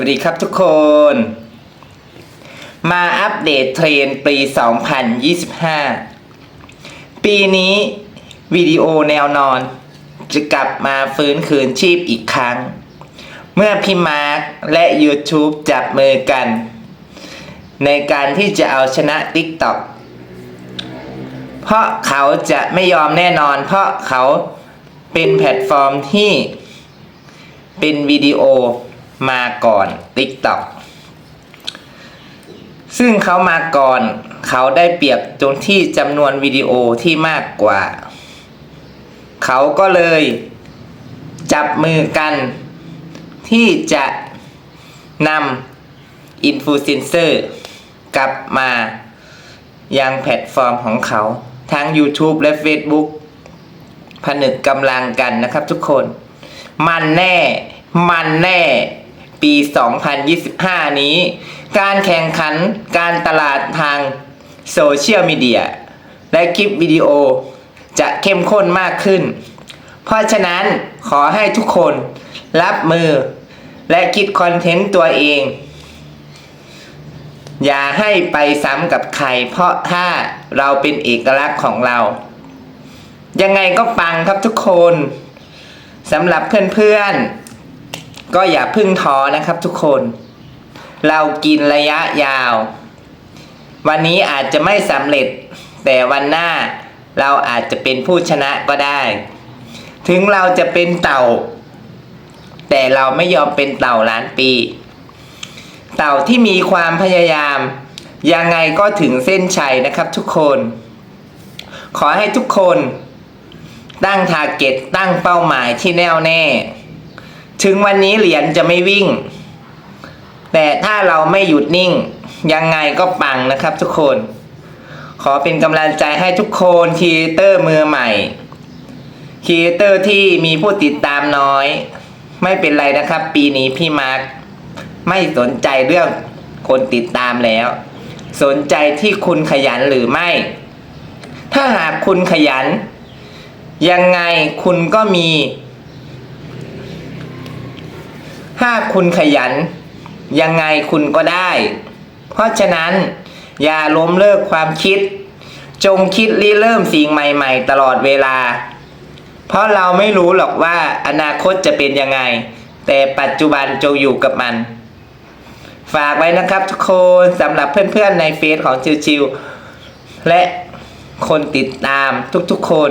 วัสดีครับทุกคน มาอัปเดตเทรนปี 2025 ปีนี้วิดีโอแนวนอน จะกลับมาฟื้นคืนชีพอีกครั้ง เมื่อพี่มาร์คและ YouTube จับมือกัน ในการที่จะเอาชนะ TikTok เพราะเขาจะไม่ยอมแน่นอน เพราะเขาเป็นแพลตฟอร์มที่เป็นวิดีโอ มาก่อน TikTok ซึ่งเขามาก่อนเขาได้เปรียบตรงที่จำนวนวิดีโอที่มากกว่า เขาก็เลยจับมือกัน ที่จะนำอินฟลูเอนเซอร์กลับมายังแพลตฟอร์มของเขา ทั้ง YouTube และ Facebook ผนึกกำลังกันนะครับทุกคน มันแน่ มันแน่ ปี 2025 นี้ การแข่งขันการตลาดทางโซเชียลมีเดียและคลิปวิดีโอจะเข้มข้นมากขึ้น เพราะฉะนั้นขอให้ทุกคนรับมือ และคิดคอนเทนต์ตัวเอง อย่าให้ไปซ้ำกับใคร เพราะถ้าเราเป็นเอกลักษณ์ของเรา ยังไงก็ปังครับทุกคนสำหรับเพื่อนๆ ก็อย่าพึ่งท้อนะครับทุกคน เรากินระยะยาว วันนี้อาจจะไม่สำเร็จ แต่วันหน้าเราอาจจะเป็นผู้ชนะก็ได้ ถึงเราจะเป็นเต่า แต่เราไม่ยอมเป็นเต่าล้านปี เต่าที่มีความพยายาม ยังไงก็ถึงเส้นชัยนะครับทุกคน ขอให้ทุกคน ตั้งทาร์เก็ตตั้งเป้าหมายที่แน่วแน่ ถึงวันนี้เหรียญจะไม่วิ่ง แต่ถ้าเราไม่หยุดนิ่ง ยังไงก็ปังนะครับทุกคน ขอเป็นกำลังใจให้ทุกคนครีเอเตอร์มือใหม่ครีเอเตอร์ที่มีผู้ติดตามน้อย ไม่เป็นไรนะครับ ปีนี้พี่มาร์คไม่สนใจเรื่องคนติดตามแล้ว สนใจที่คุณขยันหรือไม่ ถ้าหากคุณขยัน ยังไงคุณก็มี ถ้าคุณขยัน ยังไงคุณก็ได้ เพราะฉะนั้น อย่าล้มเลิกความคิด จงคิดริเริ่มสิ่งใหม่ ๆ ตลอดเวลา เพราะเราไม่รู้หรอกว่าอนาคตจะเป็นยังไง แต่ปัจจุบันจงอยู่กับมัน ฝากไว้นะครับทุกคนสำหรับเพื่อนๆในเฟซของชิวๆและคนติดตามทุกๆคน